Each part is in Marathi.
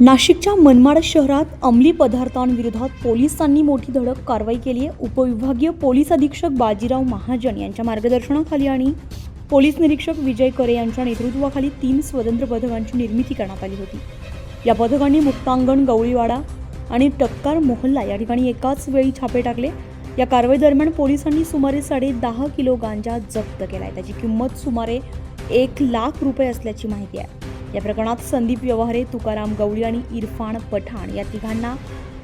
नाशिकच्या मनमाड शहरात अंमली पदार्थांविरोधात पोलिसांनी मोठी धडक कारवाई केली आहे. उपविभागीय पोलीस अधीक्षक बाजीराव महाजन यांच्या मार्गदर्शनाखाली आणि पोलीस निरीक्षक विजय करे यांच्या नेतृत्वाखाली तीन स्वतंत्र पथकांची निर्मिती करण्यात आली होती. या पथकांनी मुक्तांगण गवळीवाडा आणि टक्कार मोहल्ला या ठिकाणी एकाच वेळी छापे टाकले. या कारवाई दरम्यान पोलिसांनी सुमारे साडे दहा किलो गांजा जप्त केला आहे. त्याची किंमत सुमारे एक लाख रुपये असल्याची माहिती आहे. या प्रकरणात संदीप व्यवहारे तुकाराम गवळी आणि इरफान पठाण या तिघांना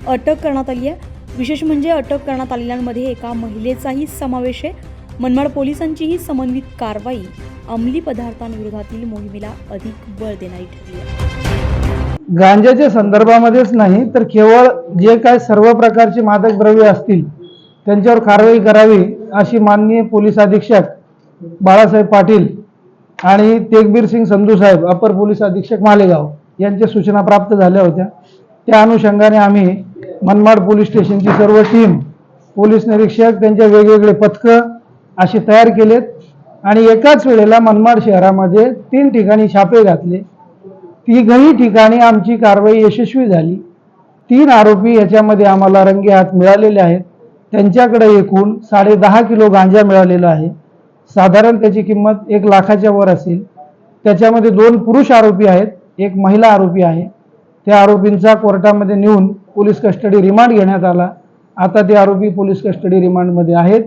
अटक करण्यात आली आहे. विशेष म्हणजे अटक करण्यात आलेल्यांमध्ये एका महिलेचाही समावेश आहे. मनमाड पोलिसांचीही समन्वित कारवाई अंमली पदार्थांविरोधातील मोहिमेला अधिक बळ देणारी ठरली आहे. गांजाच्या संदर्भामध्येच नाही तर केवळ जे काय सर्व प्रकारचे मादक द्रव्य असतील त्यांच्यावर कारवाई करावी अशी माननीय पोलीस अधीक्षक बाळासाहेब पाटील आणि तेगबीर सिंग संधू साहेब अपर पोलीस अधीक्षक मालेगाव यांच्या सूचना प्राप्त झाल्या होत्या. त्या अनुषंगाने आम्ही मनमाड पोलीस स्टेशनची सर्व टीम पोलीस निरीक्षक त्यांच्या वेगवेगळे पथकं असे तयार केलेत. आणि एकाच वेळेला मनमाड शहरामध्ये तीन ठिकाणी छापे घातले. तिघही ठिकाणी आमची कारवाई यशस्वी झाली. तीन आरोपी याच्यामध्ये आम्हाला रंगे हात मिळालेले आहेत. त्यांच्याकडे एकूण साडे दहा किलो गांजा मिळालेला आहे. साधारण त्याची किंमत एक लाखाच्या वर असेल. त्याच्यामध्ये दोन पुरुष आरोपी आहेत एक महिला आरोपी आहे. त्या आरोपींचा कोर्टामध्ये नेऊन पोलीस कस्टडी रिमांड घेण्यात आला. आता ते आरोपी पोलीस कस्टडी रिमांडमध्ये आहेत.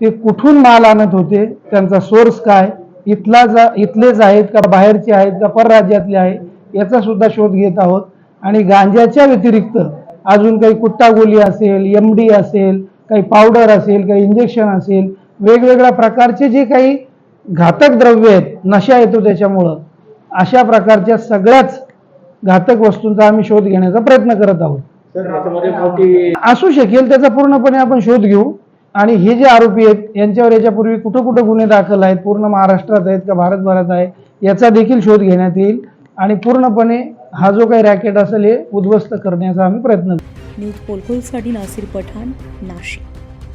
ते कुठून माल आणत होते त्यांचा सोर्स काय इथला जा इथलेच आहेत का बाहेरचे आहेत का परराज्यातले आहे याचा सुद्धा शोध घेत आहोत. आणि गांजाच्या व्यतिरिक्त अजून काही कुट्टा गोली असेल एम डी असेल काही पावडर असेल काही इंजेक्शन असेल वेगवेगळ्या प्रकारचे जे काही घातक द्रव्य आहेत नशा येतो त्याच्यामुळं अशा प्रकारच्या सगळ्याच घातक वस्तूंचा आम्ही शोध घेण्याचा प्रयत्न करत आहोत. असू शकेल त्याचा पूर्णपणे आपण शोध घेऊ. आणि हे जे आरोपी आहेत यांच्यावर याच्यापूर्वी कुठं कुठं गुन्हे दाखल आहेत पूर्ण महाराष्ट्रात आहेत का भारतभरात आहे याचा देखील शोध घेण्यात येईल. आणि पूर्णपणे हा जो काही रॅकेट असेल हे उद्ध्वस्त करण्याचा आम्ही प्रयत्न करू न्यूज पोलखोलसाठी नासिर पठाण नाशिक.